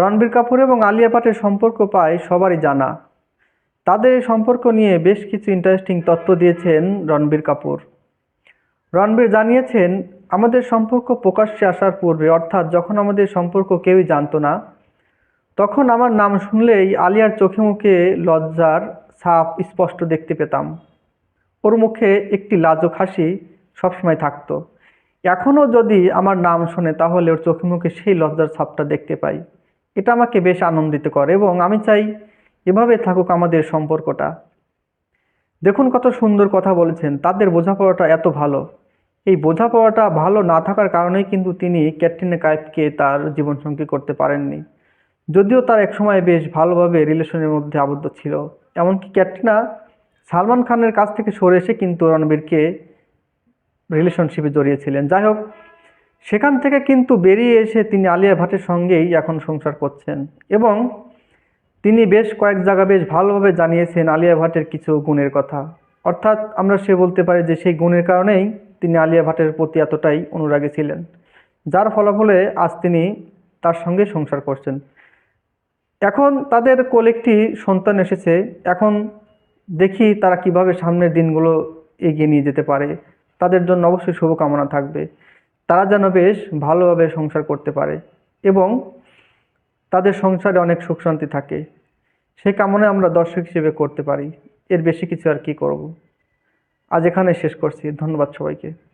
রণবীর কাপুর এবং আলিয়া ভাটের সম্পর্ক পায় সবারই জানা। তাদের এই সম্পর্ক নিয়ে বেশ কিছু ইন্টারেস্টিং তথ্য দিয়েছেন রণবীর কাপুর। রণবীর জানিয়েছেন, আমাদের সম্পর্ক প্রকাশ্যে আসার পূর্বে, অর্থাৎ যখন আমাদের সম্পর্ক কেউই জানতো না, তখন আমার নাম শুনলেই আলিয়ার চোখে মুখে লজ্জার ছাপ স্পষ্ট দেখতে পেতাম। ওর মুখে একটি লাজুক হাসি সবসময় থাকতো। এখনও যদি আমার নাম শোনে, তাহলে ওর চোখে মুখে সেই লজ্জার ছাপটা দেখতে পাই। এটা আমাকে বেশ আনন্দিত করে এবং আমি চাই এভাবে থাকুক আমাদের সম্পর্কটা। দেখুন কত সুন্দর কথা বলেছেন, তাদের বোঝাপড়াটা এত ভালো। এই বোঝাপড়াটা ভালো না থাকার কারণেই কিন্তু তিনি ক্যাটরিনা কাইফকে তার জীবনসঙ্গী করতে পারেননি। যদিও তার একসময় বেশ ভালোভাবে রিলেশনের মধ্যে আবদ্ধ ছিল। এমনকি ক্যাটরিনা সালমান খানের কাছ থেকে সরে এসে কিন্তু রণবীরকে রিলেশনশিপে জড়িয়েছিলেন। যাই হোক সেখান থেকে কিন্তু বেরিয়ে এসে তিনি আলিয়া ভাটের সঙ্গেই এখন সংসার করছেন এবং তিনি বেশ কয়েক জায়গা বেশ ভালোভাবে জানিয়েছেন আলিয়া ভাটের কিছু গুণের কথা। অর্থাৎ আমরা সে বলতে পারি যে সেই গুণের কারণেই তিনি আলিয়া ভাটের প্রতি এতটাই অনুরাগী ছিলেন। যার ফলাফলে আজ তিনি তার সঙ্গে সংসার করছেন। এখন তাদের কোল একটি সন্তান এসেছে। এখন দেখি তারা কীভাবে সামনের দিনগুলো এগিয়ে নিয়ে যেতে পারে। তাদের জন্য অবশ্যই শুভকামনা থাকবে। তারা যেন বেশ ভালোভাবে সংসার করতে পারে এবং তাদের সংসারে অনেক সুখ শান্তি থাকে। সে কামনা আমরা দর্শক হিসেবে করতে পারি। এর বেশি কিছু আর কি করব? আজ এখানে শেষ করছি। ধন্যবাদ সবাইকে।